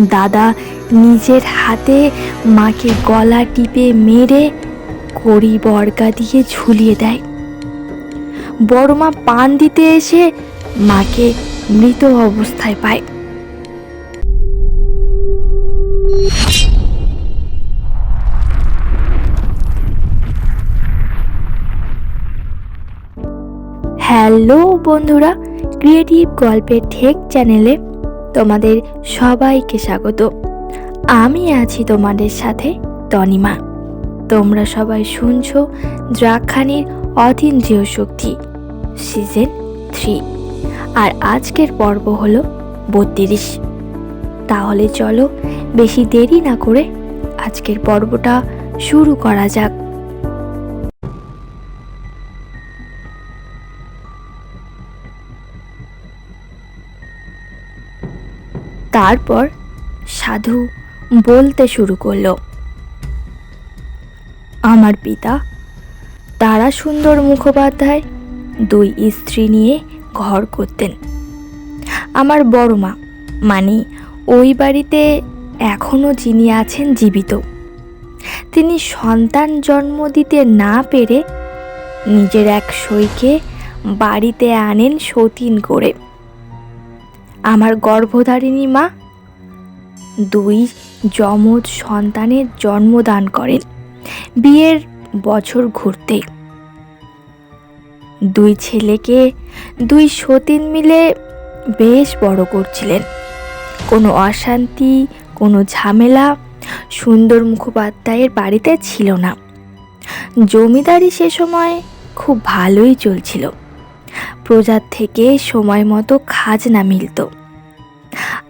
দাদা নিজের হাতে মাকে গলা টিপে মেরে কড়ি বর্গা দিয়ে ঝুলিয়ে দেয়। বড় মা পান দিতে এসে মাকে মৃত অবস্থায় পায়। হ্যালো বন্ধুরা, ক্রিয়েটিভ গল্পের ঠেক চ্যানেলে তোমাদের সবাইকে স্বাগত। আমি আছি তোমাদের সাথে তনিমা। তোমরা সবাই শুনছো দ্রাক্ষানির অতীন্দ্রিয় শক্তি সিজন থ্রি আর আজকের পর্ব হলো বত্রিশ। তাহলে চলো বেশি দেরি না করে আজকের পর্বটা শুরু করা যাক। তারপর সাধু বলতে শুরু করল, আমার পিতা তারা সুন্দর মুখোপাধ্যায় দুই স্ত্রী নিয়ে ঘর করতেন। আমার বড় মা মানে ওই বাড়িতে এখনও যিনি আছেন জীবিত। তিনি সন্তান জন্ম দিতে না পেরে নিজের এক সইকে বাড়িতে আনেন সতীন করে। আমার গর্ভধারিণী মা দুই যমজ সন্তানের জন্মদান করেন। বিয়ের বছর ঘুরতে। দুই ছেলেকে দুই সতীন মিলে বেশ বড় করছিলেন। কোনো অশান্তি, কোনো ঝামেলা সুন্দর মুখোপাধ্যায়ের বাড়িতে ছিল না। জমিদারি সে সময় খুব ভালোই চলছিল। প্রজার থেকে সময় মতো খাজনা মিলত।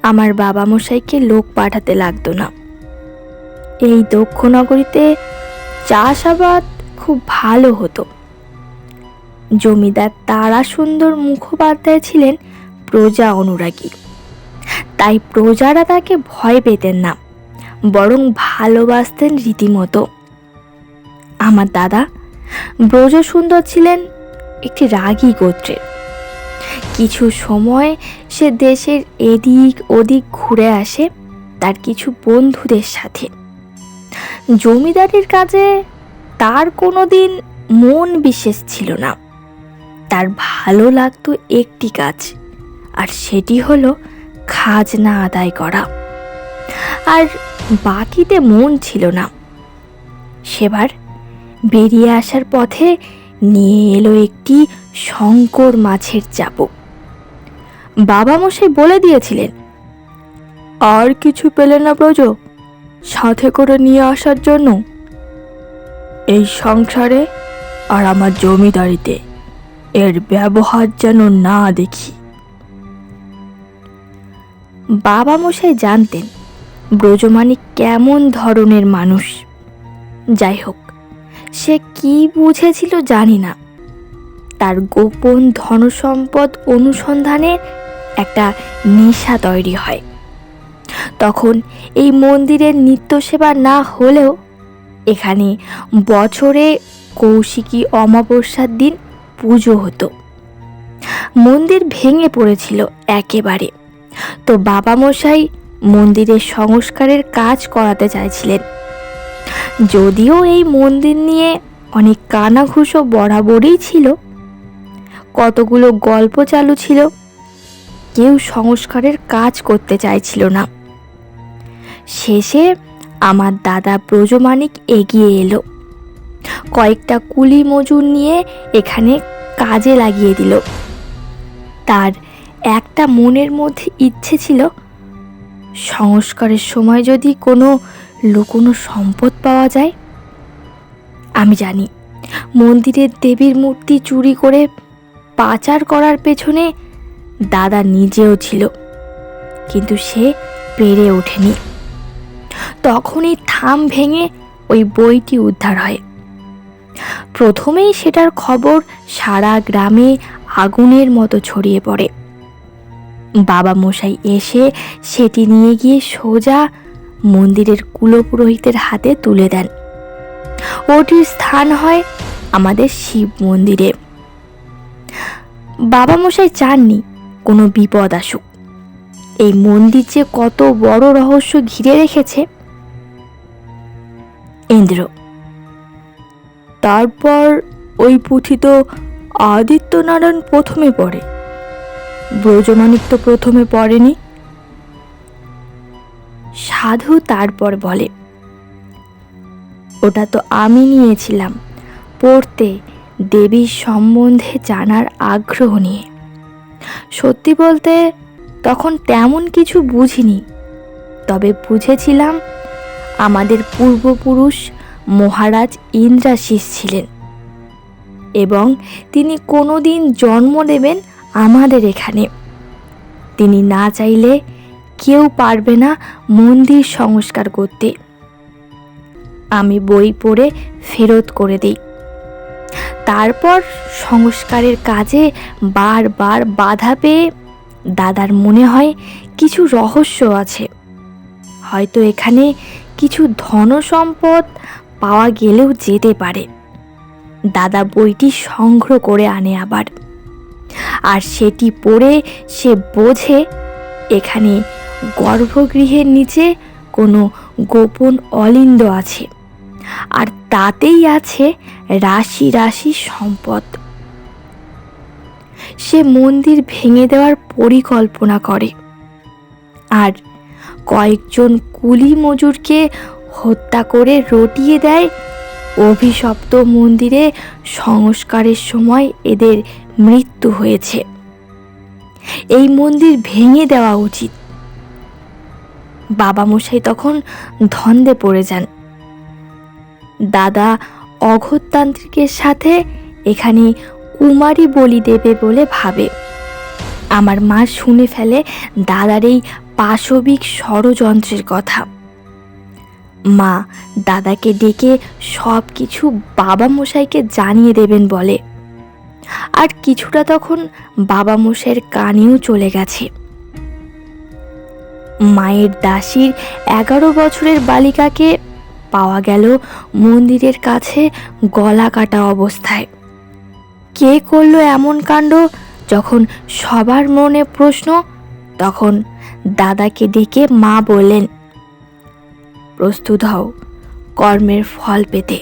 আমার বাবা মশাইকে লোক পাঠাতে লাগতো না। এই দক্ষ নগরীতে চাষাবাদ খুব ভালো হতো। জমিদার তারা সুন্দর মুখোপাধ্যায় ছিলেন প্রজা অনুরাগী। তাই প্রজারা তাকে ভয় পেতেন না, বরং ভালোবাসতেন রীতিমতো। আমার দাদা ব্রজ সুন্দর ছিলেন একটি রাগী গোত্রের। কিছু সময় সে দেশের এদিক ওদিক ঘুরে আসে তার কিছু বন্ধুদের সাথে। জমিদারির কাজে তার কোনো দিন মন বিশেষ ছিল না। তার ভালো লাগতো একটি কাজ, আর সেটি হলো খাজনা আদায় করা। আর বাকিতে মন ছিল না। সেবার বেরিয়ে আসার পথে নিয়ে এলো একটি শঙ্কর মাছের চাপক বাবা মশাই বলে দিয়েছিলেন, আর কিছু পেলে না ব্রজ, সাথে করে নিয়ে আসার জন্য। এই সংসারে আর আমার জমিদারিতে এর ব্যবহার যেন না দেখি বাবা মশাই জানতেন ব্রজমানিক কেমন ধরনের মানুষ। যাই হোক সে কি বুঝেছিল জানি না। তার গোপন ধনসম্পদ অনুসন্ধানের একটা নেশা তৈরি হয়। তখন এই মন্দিরের নিত্য সেবা না হলেও এখানে বছরে কৌশিকী অমাবস্যার দিন পুজো হতো। মন্দির ভেঙে পড়েছিল একেবারে। তো বাবা মশাই মন্দিরের সংস্কারের কাজ করাতে চাইছিলেন। যদিও এই মন্দির নিয়ে অনেক কানাঘুষো বরাবরই ছিল, কতগুলো গল্প চালু ছিল, কেউ সংস্কারের কাজ করতে চাইছিল না। শেষে আমার দাদা ব্রজমানিক এগিয়ে এলো, কয়েকটা কুলি মজুর নিয়ে এখানে কাজে লাগিয়ে দিল। তার একটা মনের মধ্যে ইচ্ছে ছিল, সংস্কারের সময় যদি কোনো লুকোনো সম্পদ পাওয়া যায়? আমি জানি মন্দিরের দেবীর মূর্তি চুরি করে পাচার করার পেছনে দাদা নিজেও ছিল, কিন্তু সে পেরে ওঠেনি। তখনই থাম ভেঙে ওই বইটি উদ্ধার হয়। প্রথমেই সেটার খবর সারা গ্রামে আগুনের মতো ছড়িয়ে পড়ে। বাবা মশাই এসে সেটি নিয়ে গিয়ে সোজা মন্দিরের কুলপুরোহিতের হাতে তুলে দেন। ওটির স্থান হয় আমাদের শিব মন্দিরে। বাবা মশাই চাননি, কোনো বিপদ আসুক। এই মন্দির যে কত বড় রহস্য ঘিরে রেখেছে। ইন্দ্র, তারপর ওই পুঁথি তো আদিত্যনারায়ণ প্রথমে পড়ে। ব্রজমানিক তো প্রথমে পড়েনি। সাধু তারপর বলে, ওটা তো আমি নিয়েছিলাম পড়তে দেবীর সম্বন্ধে জানার আগ্রহ নিয়ে। সত্যি বলতে তখন তেমন কিছু বুঝিনি, তবে বুঝেছিলাম আমাদের পূর্বপুরুষ মহারাজ ইন্দ্রাশিস ছিলেন এবং তিনি কোনোদিন জন্ম দেবেন আমাদের এখানে। তিনি না চাইলে কেউ পারবে না মন্দির সংস্কার করতে। আমি বই পড়ে ফেরত করে দিই। তারপর সংস্কারের কাজে বারবার বাধা পেয়ে দাদার মনে হয় কিছু রহস্য আছে। হয়তো এখানে কিছু ধন সম্পদ পাওয়া গেলেও যেতে পারে। দাদা বইটি সংগ্রহ করে আনে আবার। আর সেটি পড়ে সে বোঝে এখানে গর্ভগৃহের নিচে কোনো গোপন অলিন্দ আছে। আর তাতেই আছে রাশি রাশি সম্পদ। সে মন্দির ভেঙে দেওয়ার পরিকল্পনা করে। আর কয়েকজন কুলি মজুরকে হত্যা করে রটিয়ে দেয় অভিশপ্ত মন্দিরে। সংস্কারের সময় এদের মৃত্যু হয়েছে। এই মন্দির ভেঙে দেওয়া উচিত। বাবা মশাই তখন ধন্দে পড়ে যান। দাদা অঘোরতান্ত্রিকের সাথে এখানে কুমারী বলি দেবে বলে ভাবে। আমার মা শুনে ফেলে দাদার এই পাশবিক ষড়যন্ত্রের কথা। মা দাদাকে ডেকে সব কিছু বাবা মশাইকে জানিয়ে দেবেন বলে। আর কিছুটা তখন বাবা মশাইয়ের কানেও চলে গেছে। মায়ের দাসীর এগারো বছরের বালিকাকে পাওয়া গেল মন্দিরের কাছে গলা কাটা অবস্থায়। কে করল এমন কাণ্ড? যখন সবার মনে প্রশ্ন, তখন দাদাকে ডেকে মা বললেন, প্রস্তুত হও, কর্মের ফল পেতে।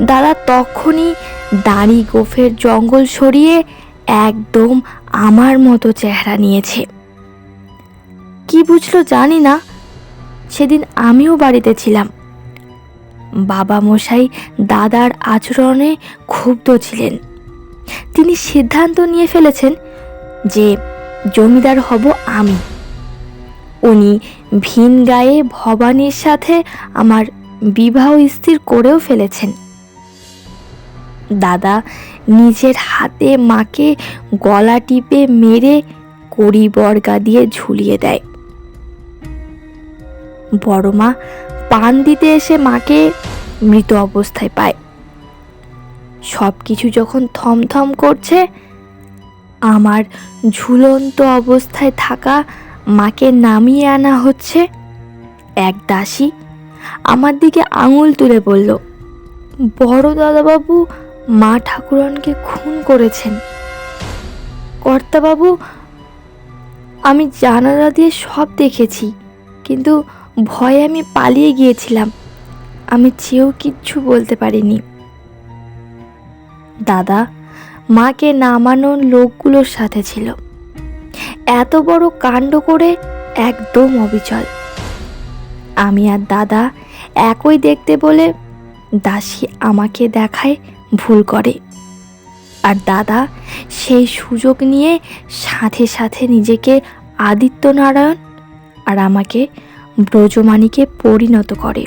দাদা তখনই দাঁড়ি গোফের জঙ্গল সরিয়ে একদম আমার মতো চেহারা নিয়েছে। কি বুঝলো জানি না। সেদিন আমিও বাড়িতে ছিলাম। বাবা মশাই দাদার আচরণে ক্ষুব্ধ ছিলেন। তিনি সিদ্ধান্ত নিয়ে ফেলেছেন যে জমিদার হব আমি। উনি ভিন গায়ে ভবানীর সাথে আমার বিবাহ স্থির করেও ফেলেছেন। দাদা নিজের হাতে মাকে গলা টিপে মেরে কড়ি বর্গা দিয়ে ঝুলিয়ে দেয়। বড় মা পান দিতে এসে মাকে মৃত অবস্থায় পায়। সব কিছু যখন থমথম করছে, আমার ঝুলন্ত অবস্থায় থাকা মাকে নামিয়ে আনা হচ্ছে। এক দাসী আমার দিকে আঙুল তুলে বলল, বড় দাদাবাবু, মা ঠাকুরনকে খুন করেছেন। কর্তাবাবু, আমি জানালা দিয়ে সব দেখেছি, কিন্তু ভয়ে আমি পালিয়ে গিয়েছিলাম। আমি চেয়েও কিচ্ছু বলতে পারিনি। দাদা, মাকে নামানোর লোকগুলোর সাথে ছিল। এত বড় কাণ্ড করে একদম অবিচল। আমি আর দাদা একই দেখতে বলে দাসী আমাকে দেখায় ভুল করে। আর দাদা সেই সুযোগ নিয়ে সাথে সাথে নিজেকে আদিত্যনারায়ণ আর আমাকে ব্রজমানিকে পরিণত করে।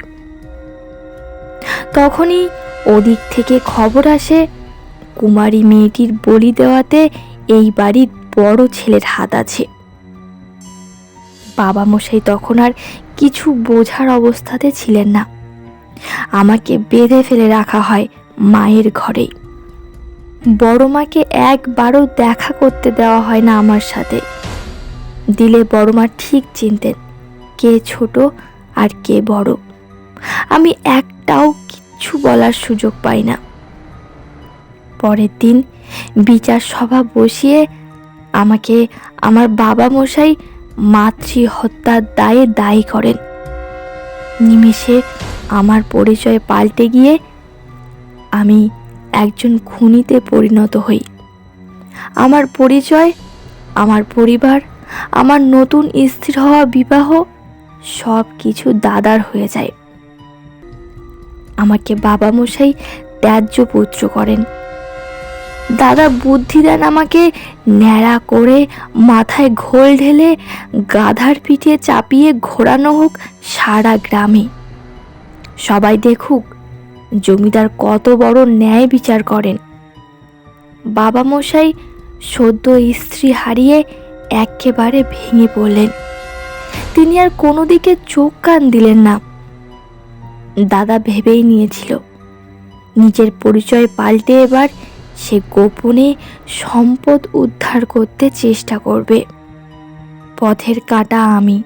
তখনই ওদিক থেকে খবর আসে, কুমারী মেয়েটির বলি দেওয়াতে এই বাড়ির বড় ছেলের হাত আছে। বাবা মশাই তখন আর কিছু বোঝার অবস্থাতে ছিলেন না। আমাকে বেঁধে ফেলে রাখা হয় মায়ের ঘরেই বড় মাকে একবারও দেখা করতে দেওয়া হয় না আমার সাথে। দিলে বড় মা ঠিক চিনতেন। কে ছোট আর কে বড়। আমি একটাও কিচ্ছু বলার সুযোগ পাই না। পরের দিন বিচার সভা বসিয়ে আমাকে আমার বাবা মশাই মাতৃ হত্যার দায়ে দায়ী করেন। নিমেষে আমার পরিচয় পাল্টে গিয়ে আমি একজন খুনিতে পরিণত হই। আমার পরিচয়, আমার পরিবার, আমার নতুন স্থির হওয়া বিবাহ সব কিছু দাদার হয়ে যায়। আমাকে বাবা মশাই ত্যায্য পুত্র করেন। দাদা বুদ্ধি দেন আমাকে ন্যাড়া করে মাথায় ঘোল ঢেলে গাধার পিঠে চাপিয়ে ঘোরানো হোক সারা গ্রামে। সবাই দেখুক জমিদার কত বড় ন্যায় বিচার করেন। বাবা মশাই সদ্য স্ত্রী হারিয়ে একেবারে ভেঙে পড়লেন। তিনি আর কোনো দিকে চোখ কান দিলেন না। দাদা ভেবেই নিয়েছিল, নিজের পরিচয় পাল্টে এবার সে গোপনে সম্পদ উদ্ধার করতে চেষ্টা করবে। পথের কাটা আমি,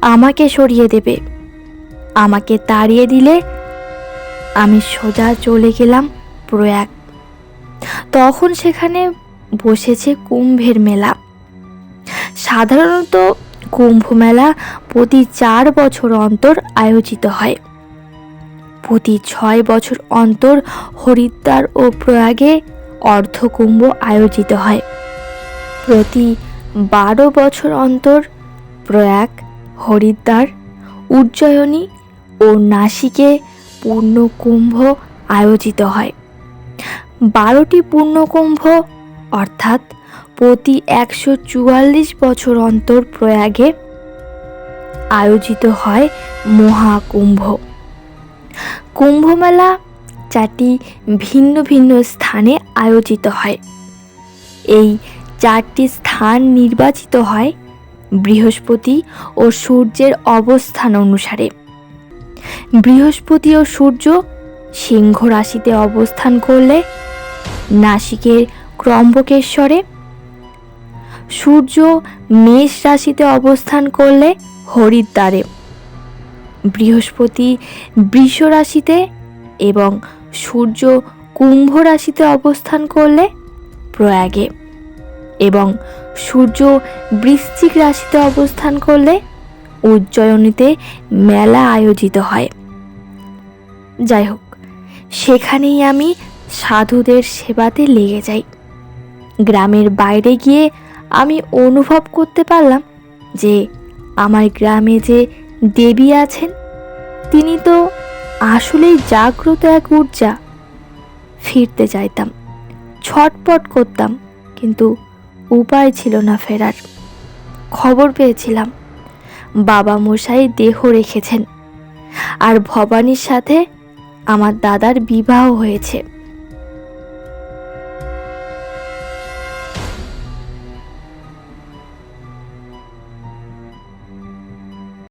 আমাকে সরিয়ে দেবে। আমাকে তাড়িয়ে দিলে আমি সোজা চলে গেলাম প্রয়াগ। তখন সেখানে বসেছে কুম্ভের মেলা। সাধারণত কুম্ভ মেলা প্রতি চার বছর অন্তর আয়োজিত হয়। প্রতি ছয় বছর অন্তর হরিদ্বার ও প্রয়াগে অর্ধকুম্ভ আয়োজিত হয়। প্রতি বারো বছর অন্তর প্রয়াগ, হরিদ্বার, উজ্জয়িনী ও নাসিকে পূর্ণকুম্ভ আয়োজিত হয়। বারোটি পূর্ণকুম্ভ, অর্থাৎ প্রতি একশো চুয়াল্লিশ বছর অন্তর প্রয়াগে আয়োজিত হয় মহাকুম্ভ। কুম্ভমেলা চারটি ভিন্ন ভিন্ন স্থানে আয়োজিত হয়। এই চারটি স্থান নির্বাচিত হয় বৃহস্পতি ও সূর্যের অবস্থান অনুসারে। বৃহস্পতি ও সূর্য সিংহ রাশিতে অবস্থান করলে নাসিকের ক্রম্বকেশ্বরে সূর্য মেষ রাশিতে অবস্থান করলে হরিদ্বারে বৃহস্পতি বৃষ রাশিতে এবং সূর্য কুম্ভ রাশিতে অবস্থান করলে প্রয়াগে। এবং সূর্য বৃশ্চিক রাশিতে অবস্থান করলে উজ্জয়নীতে মেলা আয়োজিত হয়। যাই হোক, সেখানেই আমি সাধুদের সেবাতে লেগে যাই। গ্রামের বাইরে গিয়ে আমি অনুভব করতে পারলাম যে আমার গ্রামে যে দেবী আছেন, তিনি তো আসলেই জাগ্রত এক ঊর্জা। ফিরতে চাইতাম, ছটপট করতাম, কিন্তু উপায় ছিল না ফেরার। খবর পেয়েছিলাম, বাবা মশাই দেহ রেখেছেন, আর ভবানীর সাথে আমার দাদার বিবাহ হয়েছে।